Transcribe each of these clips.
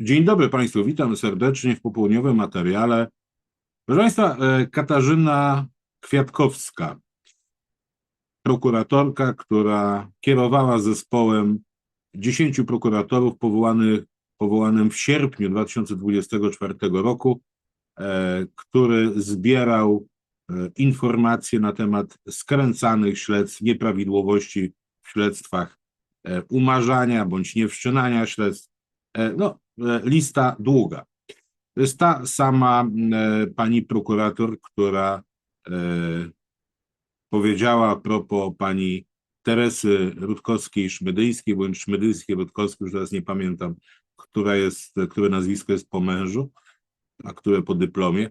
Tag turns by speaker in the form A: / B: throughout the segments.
A: Dzień dobry Państwu, witam serdecznie w popołudniowym materiale. Proszę Państwa, e, Katarzyna Kwiatkowska, prokuratorka, która kierowała zespołem 10 prokuratorów powołanych, powołanym w sierpniu 2024 roku, e, który zbierał e, informacje na temat skręcanych śledztw, nieprawidłowości w śledztwach, umarzania bądź niewszczynania śledztw. No, lista długa. To jest ta sama e, pani prokurator, która e, powiedziała a propos pani Teresy Rutkowskiej-Szmydyjskiej, bądź Szmydyjskiej-Rutkowskiej, już teraz nie pamiętam, która jest, które nazwisko jest po mężu, a które po dyplomie.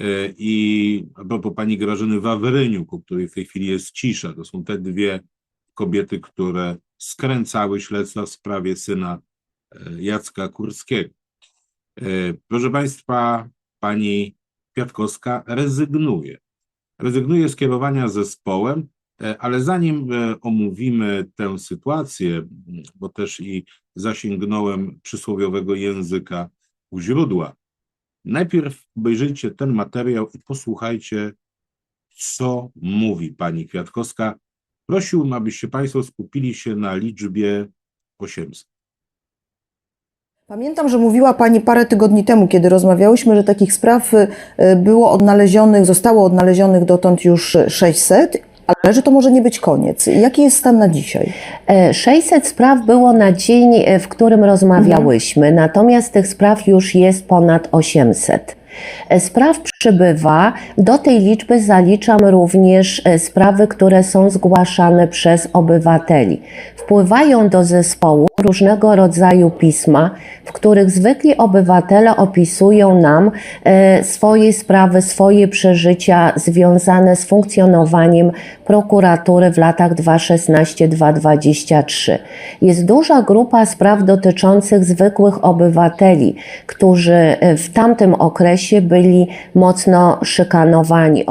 A: E, I a propos pani Grażyny Wawryniuk, u której w tej chwili jest cisza. To są te dwie kobiety, które skręcały śledztwa w sprawie syna e, Jacka Kurskiego. E, Proszę Państwa, pani Kwiatkowska rezygnuje. Rezygnuje z kierowania zespołem, e, ale zanim e, omówimy tę sytuację, bo też i zasięgnąłem przysłowiowego języka u źródła, najpierw obejrzyjcie ten materiał i posłuchajcie, co mówi pani Kwiatkowska. Prosiłbym, abyście Państwo skupili się na liczbie 800.
B: Pamiętam, że mówiła Pani parę tygodni temu, kiedy rozmawiałyśmy, że takich spraw y, było odnalezionych, zostało odnalezionych dotąd już 600, ale że to może nie być koniec. Jaki jest stan na dzisiaj?
C: E, 600 spraw było na dzień, e, w którym rozmawiałyśmy, natomiast tych spraw już jest ponad 800. E, Spraw przybywa. Do tej liczby zaliczam również e, sprawy, które są zgłaszane przez obywateli. Wpływają do zespołu różnego rodzaju pisma, w których zwykli obywatele opisują nam e, swoje sprawy, swoje przeżycia związane z funkcjonowaniem prokuratury w latach 2016-2023. Jest duża grupa spraw dotyczących zwykłych obywateli, którzy e, w tamtym okresie byli mocno szykanowani.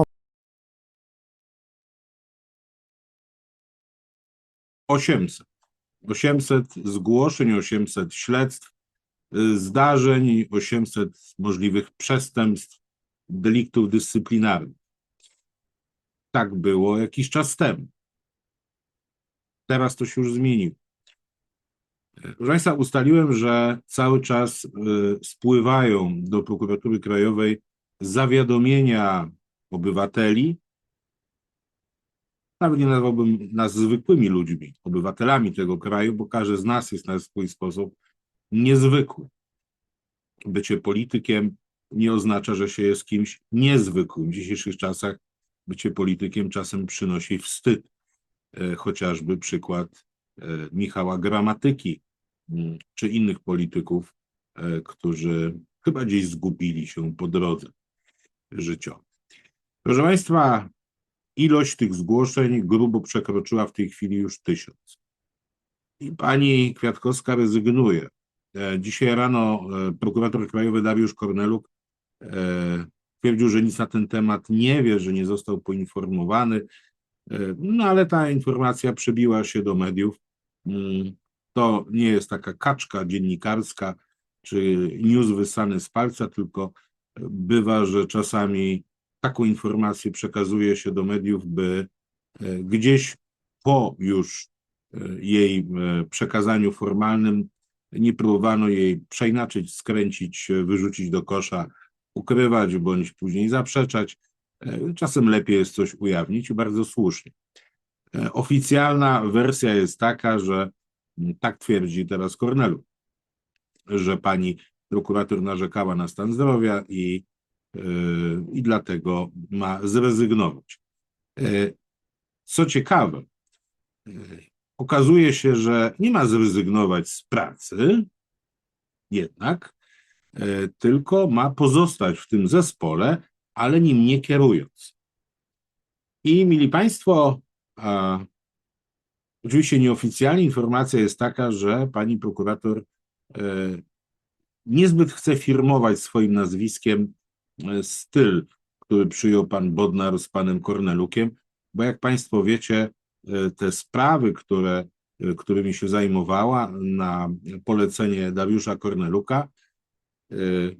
A: 800. 800 zgłoszeń, 800 śledztw, y, zdarzeń, 800 możliwych przestępstw, deliktów dyscyplinarnych. Tak było jakiś czas temu. Teraz to się już zmieniło. Proszę Państwa, ustaliłem, że cały czas y, spływają do prokuratury krajowej zawiadomienia obywateli, nawet nie nazwałbym nas zwykłymi ludźmi, obywatelami tego kraju, bo każdy z nas jest na swój sposób niezwykły. Bycie politykiem nie oznacza, że się jest kimś niezwykłym. W dzisiejszych czasach bycie politykiem czasem przynosi wstyd. E, Chociażby przykład e, Michała Gramatyki mm, czy innych polityków, e, którzy chyba gdzieś zgubili się po drodze życiowej. Proszę Państwa, ilość tych zgłoszeń grubo przekroczyła w tej chwili już tysiąc. I pani Kwiatkowska rezygnuje. E, Dzisiaj rano e, prokurator krajowy Dariusz Korneluk e, twierdził, że nic na ten temat nie wie, że nie został poinformowany. No ale ta informacja przebiła się do mediów. Mm, To nie jest taka kaczka dziennikarska czy news wysany z palca, tylko bywa, że czasami taką informację przekazuje się do mediów, by gdzieś po już jej przekazaniu formalnym nie próbowano jej przeinaczyć, skręcić, e, wyrzucić do kosza, ukrywać bądź później zaprzeczać. E, Czasem lepiej jest coś ujawnić i bardzo słusznie. E, Oficjalna wersja jest taka, że m, tak twierdzi teraz Kornelu, że pani prokurator narzekała na stan zdrowia i Yy, i dlatego ma zrezygnować. Co ciekawe, okazuje się, że nie ma zrezygnować z pracy, jednak, yy, tylko ma pozostać w tym zespole, ale nim nie kierując. I mili Państwo, a, oczywiście nieoficjalnie informacja jest taka, że pani prokurator yy, niezbyt chce firmować swoim nazwiskiem e, styl, który przyjął pan Bodnar z panem Kornelukiem, bo jak państwo wiecie, e, te sprawy, które, e, którymi się zajmowała na polecenie Dariusza Korneluka, y,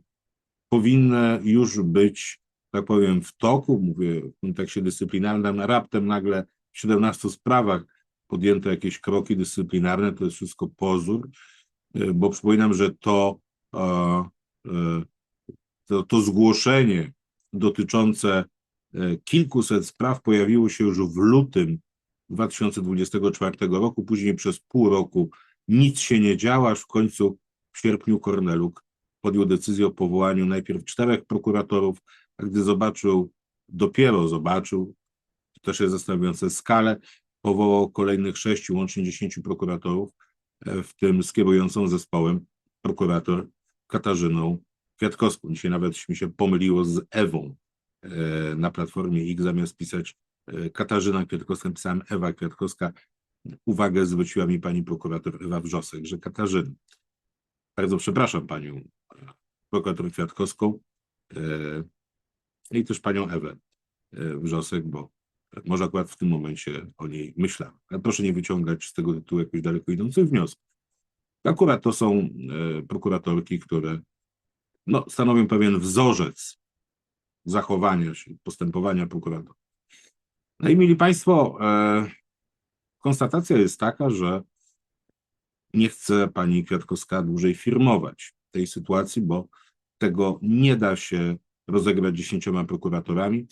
A: powinny już być, tak powiem, w toku, mówię w kontekście dyscyplinarnym, raptem nagle w 17 sprawach podjęto jakieś kroki dyscyplinarne, to jest wszystko pozór, y, bo przypominam, że to, e, e, to, to zgłoszenie dotyczące e, kilkuset spraw pojawiło się już w lutym 2024 roku, później przez pół roku nic się nie działo, aż w końcu w sierpniu Korneluk podjął decyzję o powołaniu najpierw czterech prokuratorów, a gdy zobaczył, dopiero zobaczył, to też jest zastanawiające, skalę, powołał kolejnych sześciu, łącznie dziesięciu prokuratorów, e, w tym z kierującą zespołem prokurator Katarzyną Kwiatkowską. Dzisiaj nawet mi się pomyliło z Ewą e, na Platformie X, zamiast pisać Katarzyna Kwiatkowska, pisałem Ewa Kwiatkowska. Uwagę zwróciła mi pani prokurator Ewa Wrzosek, że Katarzyna. Bardzo przepraszam panią e, prokurator Kwiatkowską e, i też panią Ewę e, Wrzosek, bo może akurat w tym momencie o niej myślałem. Ale proszę nie wyciągać z tego tytułu jakichś daleko idących wniosków. Akurat to są e, prokuratorki, które no, stanowią pewien wzorzec zachowania się, postępowania prokuratora. No i mieli Państwo, e, konstatacja jest taka, że nie chce pani Kwiatkowska dłużej firmować tej sytuacji, bo tego nie da się rozegrać dziesięcioma prokuratorami.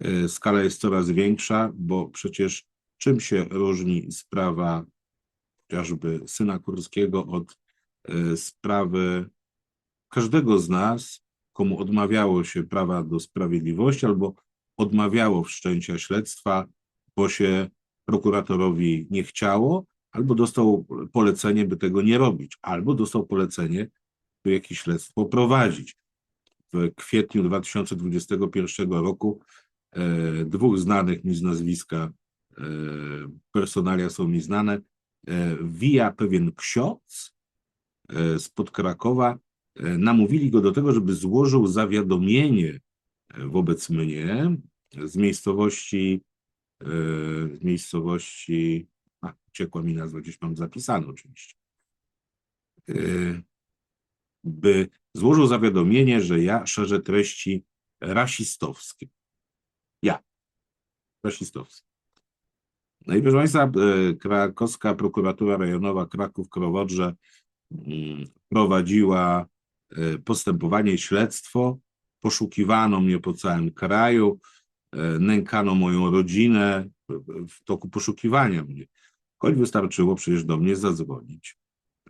A: E, Skala jest coraz większa, bo przecież czym się różni sprawa chociażby syna Kurskiego od e, sprawy każdego z nas, komu odmawiało się prawa do sprawiedliwości albo odmawiało wszczęcia śledztwa, bo się prokuratorowi nie chciało, albo dostał polecenie, by tego nie robić, albo dostał polecenie, by jakieś śledztwo prowadzić. W kwietniu 2021 roku e, dwóch znanych mi z nazwiska e, personalia są mi znane, e, via pewien ksiądz e, spod Krakowa e, namówili go do tego, żeby złożył zawiadomienie wobec mnie z miejscowości, e, z miejscowości, a, uciekła mi nazwa, gdzieś mam zapisane oczywiście, E, by złożył zawiadomienie, że ja szerzę treści rasistowskie. Ja, rasistowskie. No i proszę Państwa, e, krakowska prokuratura rejonowa Kraków-Krowodrze mm, prowadziła postępowanie, śledztwo, poszukiwano mnie po całym kraju, e, nękano moją rodzinę w- toku poszukiwania mnie. Choć wystarczyło przecież do mnie zadzwonić.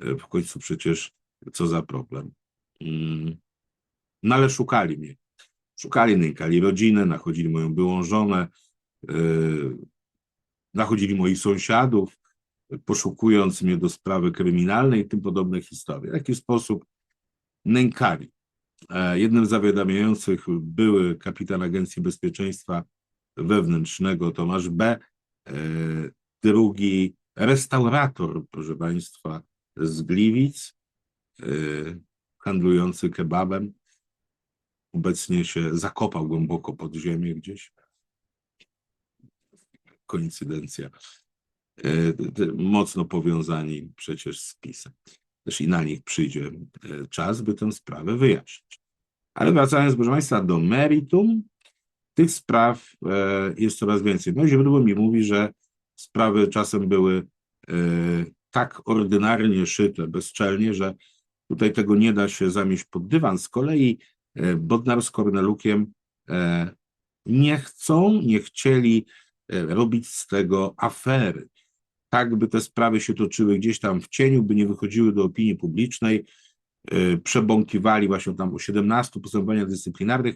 A: E, W końcu przecież co za problem. Mm, No ale szukali mnie. Szukali, nękali rodzinę, nachodzili moją byłą żonę, yy, nachodzili moich sąsiadów, poszukując mnie do sprawy kryminalnej i tym podobne historie. W jaki sposób nękali. E, Jednym z zawiadamiających były kapitan Agencji Bezpieczeństwa Wewnętrznego Tomasz B., e, drugi restaurator, proszę Państwa, z Gliwic, e, handlujący kebabem. Obecnie się zakopał głęboko pod ziemię gdzieś. Koincydencja. Mocno powiązani przecież z PiSem. Też i na nich przyjdzie e, czas, by tę sprawę wyjaśnić. Ale wracając, proszę Państwa, do meritum, tych spraw e, jest coraz więcej. No źródło mi mówi, że sprawy czasem były e, tak ordynarnie szyte, bezczelnie, że tutaj tego nie da się zamieść pod dywan. Z kolei Bodnar z Kornelukiem nie chcą, nie chcieli robić z tego afery. Tak, by te sprawy się toczyły gdzieś tam w cieniu, by nie wychodziły do opinii publicznej, e, przebąkiwali właśnie tam o 17 postępowaniach dyscyplinarnych,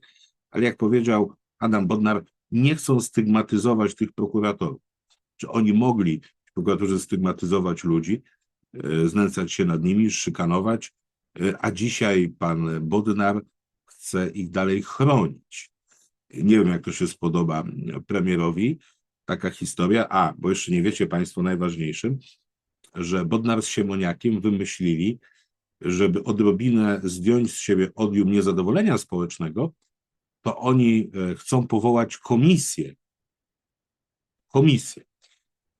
A: ale jak powiedział Adam Bodnar, nie chcą stygmatyzować tych prokuratorów. Czy oni mogli, prokuratorzy, stygmatyzować ludzi, e, znęcać się nad nimi, szykanować, e, a dzisiaj pan Bodnar chce ich dalej chronić. Nie wiem, jak to się spodoba premierowi, taka historia. A, bo jeszcze nie wiecie Państwo najważniejszym, że Bodnar z Siemoniakiem wymyślili, żeby odrobinę zdjąć z siebie odium niezadowolenia społecznego, to oni e, chcą powołać komisję, komisję,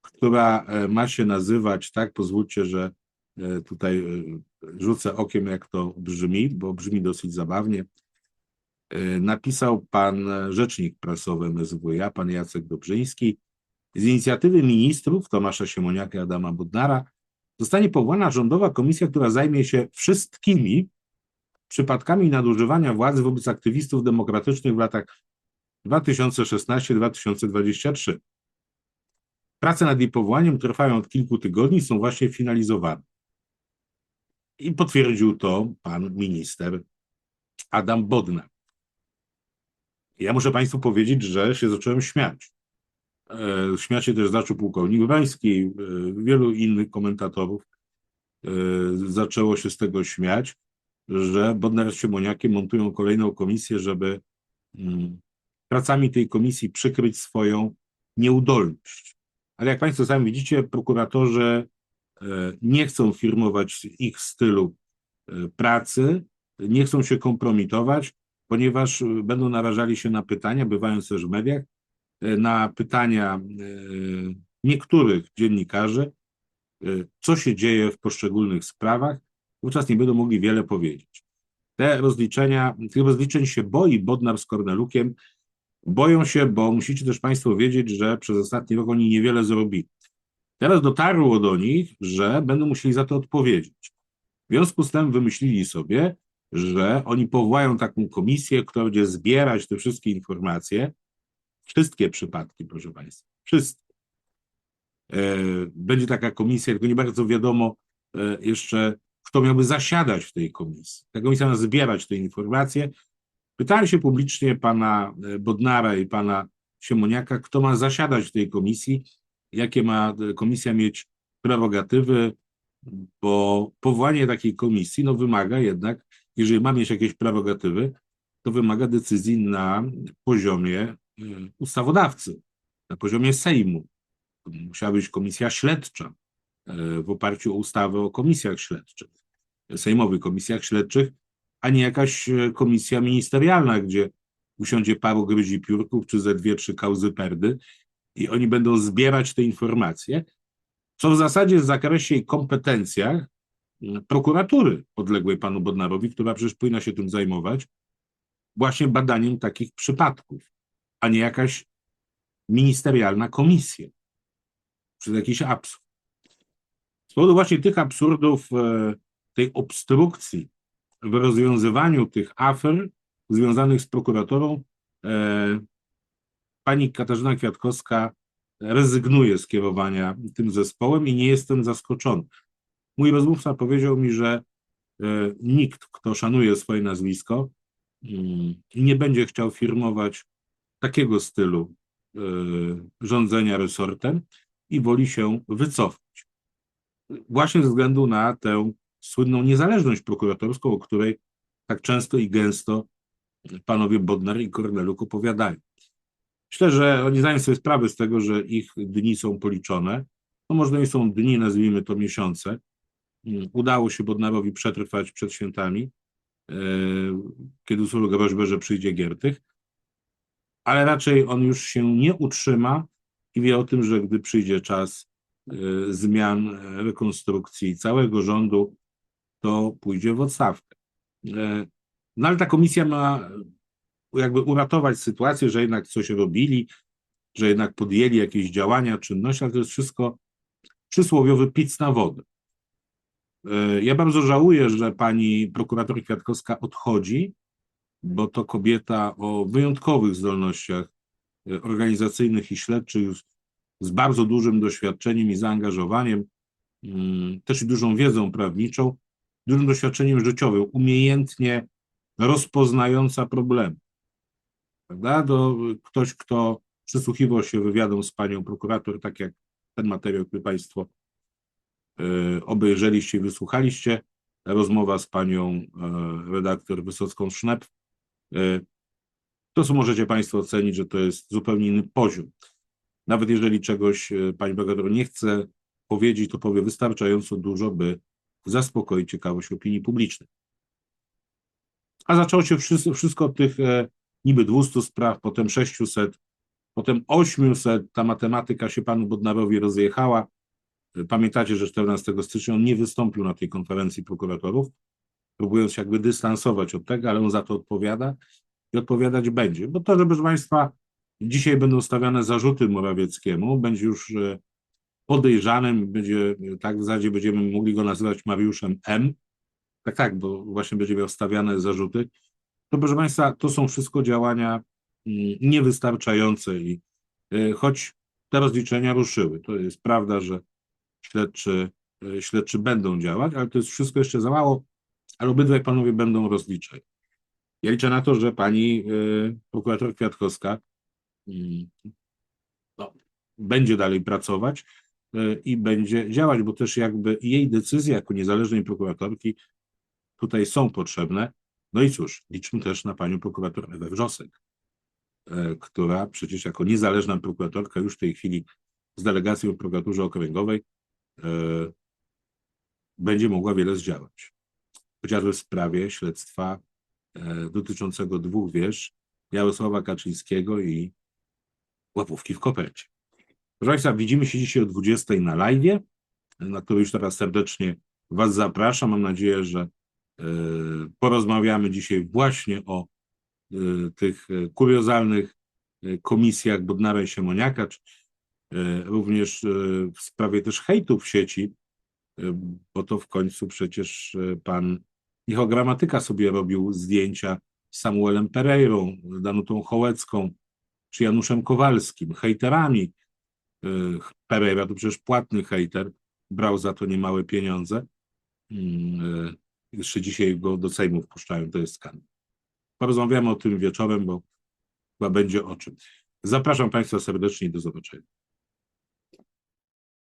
A: która e, ma się nazywać, tak, pozwólcie, że e, tutaj rzucę okiem, jak to brzmi, bo brzmi dosyć zabawnie. E, Napisał pan rzecznik prasowy MSWiA, pan Jacek Dobrzyński. Z inicjatywy ministrów Tomasza Siemoniaka i Adama Budnara zostanie powołana rządowa komisja, która zajmie się wszystkimi przypadkami nadużywania władzy wobec aktywistów demokratycznych w latach 2016-2023. Prace nad jej powołaniem trwają od kilku tygodni, są właśnie finalizowane. I potwierdził to pan minister Adam Bodnar. Ja muszę Państwu powiedzieć, że się zacząłem śmiać. E, Śmiać się też zaczął pułkownik Wański, e, wielu innych komentatorów e, zaczęło się z tego śmiać, że Bodnar z Siemoniakiem montują kolejną komisję, żeby mm, pracami tej komisji przykryć swoją nieudolność. Ale jak Państwo sami widzicie, prokuratorzy nie chcą firmować ich stylu pracy, nie chcą się kompromitować, ponieważ e, będą narażali się na pytania, bywając też w mediach, e, na pytania e, niektórych dziennikarzy, e, co się dzieje w poszczególnych sprawach, wówczas nie będą mogli wiele powiedzieć. Te rozliczenia, tych rozliczeń się boi Bodnar z Kornelukiem, boją się, bo musicie też Państwo wiedzieć, że przez ostatni rok oni niewiele zrobili. Teraz dotarło do nich, że będą musieli za to odpowiedzieć. W związku z tym wymyślili sobie, że oni powołają taką komisję, która będzie zbierać te wszystkie informacje, wszystkie przypadki, proszę Państwa, wszystkie. E, Będzie taka komisja, tylko nie bardzo wiadomo e, jeszcze, kto miałby zasiadać w tej komisji. Ta komisja ma zbierać te informacje. Pytałem się publicznie pana e, Bodnara i pana Siemoniaka, kto ma zasiadać w tej komisji, jakie ma komisja mieć prerogatywy, bo powołanie takiej komisji no, wymaga jednak, jeżeli ma mieć jakieś prerogatywy, to wymaga decyzji na poziomie e, ustawodawcy, na poziomie Sejmu. Musiała być komisja śledcza e, w oparciu o ustawę o komisjach śledczych, sejmowych komisjach śledczych, a nie jakaś e, komisja ministerialna, gdzie usiądzie paru gryzi piórków, czy ze dwie, trzy kauzy perdy i oni będą zbierać te informacje, co w zasadzie w zakresie i kompetencjach prokuratury podległej panu Bodnarowi, która przecież powinna się tym zajmować, właśnie badaniem takich przypadków, a nie jakaś ministerialna komisja. Przez jakiś absurd. Z powodu właśnie tych absurdów, e, tej obstrukcji w rozwiązywaniu tych afer związanych z prokuratorą, e, pani Katarzyna Kwiatkowska rezygnuje z kierowania tym zespołem i nie jestem zaskoczony. Mój rozmówca powiedział mi, że e, nikt, kto szanuje swoje nazwisko, mm, nie będzie chciał firmować takiego stylu e, rządzenia resortem i woli się wycofać. Właśnie ze względu na tę słynną niezależność prokuratorską, o której tak często i gęsto panowie Bodnar i Korneluk opowiadają. Myślę, że oni zdają sobie sprawę z tego, że ich dni są policzone. No może nie są dni, nazwijmy to miesiące. Udało się Bodnarowi przetrwać przed świętami, e, kiedy usłyszał groźbę, że przyjdzie Giertych, ale raczej on już się nie utrzyma i wie o tym, że gdy przyjdzie czas e, zmian, e, rekonstrukcji całego rządu, to pójdzie w odstawkę. No ale ta komisja ma jakby uratować sytuację, że jednak coś robili, że jednak podjęli jakieś działania, czynności, ale to jest wszystko przysłowiowy pic na wodę. E, Ja bardzo żałuję, że pani prokurator Kwiatkowska odchodzi, bo to kobieta o wyjątkowych zdolnościach e, organizacyjnych i śledczych, z bardzo dużym doświadczeniem i zaangażowaniem, mm, też i dużą wiedzą prawniczą, dużym doświadczeniem życiowym, umiejętnie rozpoznająca problemy. Prawda? Do, ktoś, kto przysłuchiwał się wywiadom z panią prokurator, tak jak ten materiał, który Państwo obejrzeliście i wysłuchaliście, rozmowa z panią e, redaktor Wysocką-Sznep, e, to co możecie Państwo ocenić, że to jest zupełnie inny poziom. Nawet jeżeli czegoś pani prokurator nie chce powiedzieć, to powie wystarczająco dużo, by zaspokoić ciekawość opinii publicznej. A zaczęło się wszystko, wszystko od tych e, niby 200 spraw, potem 600, potem 800. Ta matematyka się panu Bodnarowi rozjechała. Pamiętacie, że 14 stycznia on nie wystąpił na tej konferencji prokuratorów, próbując się jakby dystansować od tego, ale on za to odpowiada i odpowiadać będzie. Bo to, że proszę Państwa, dzisiaj będą stawiane zarzuty Morawieckiemu, będzie już e, podejrzanym, będzie e, tak w zasadzie będziemy mogli go nazywać Mariuszem M. Tak, tak, bo właśnie będzie miał stawiane zarzuty. To proszę Państwa, to są wszystko działania mm, niewystarczające i e, choć te rozliczenia ruszyły, to jest prawda, że śledczy, e, śledczy będą działać, ale to jest wszystko jeszcze za mało, ale obydwaj panowie będą rozliczać. Ja liczę na to, że pani y, prokurator Kwiatkowska mm, no, będzie dalej pracować y, i będzie działać, bo też jakby jej decyzje jako niezależnej prokuratorki tutaj są potrzebne. No i cóż, liczmy też na panią prokurator Ewę Wrzosek, y, która przecież jako niezależna prokuratorka już w tej chwili z delegacją w prokuraturze okręgowej y, będzie mogła wiele zdziałać. Chociażby w sprawie śledztwa e, dotyczącego dwóch wież, Jarosława Kaczyńskiego i łapówki w kopercie. Proszę Państwa, widzimy się dzisiaj o 20 na live, na który już teraz serdecznie Was zapraszam. Mam nadzieję, że e, porozmawiamy dzisiaj właśnie o e, tych e, kuriozalnych e, komisjach Bodnara i Siemoniaka, e, również e, w sprawie też hejtu w sieci, e, bo to w końcu przecież e, pan Michał Gramatyka sobie robił zdjęcia z Samuelem Pereirą, Danutą Hołecką czy Januszem Kowalskim, hejterami. Pereira to przecież płatny hejter, brał za to niemałe pieniądze. Mm, Jeszcze dzisiaj go do Sejmu wpuszczają, to jest skandal. Porozmawiamy o tym wieczorem, bo chyba będzie o czym. Zapraszam Państwa serdecznie i do zobaczenia.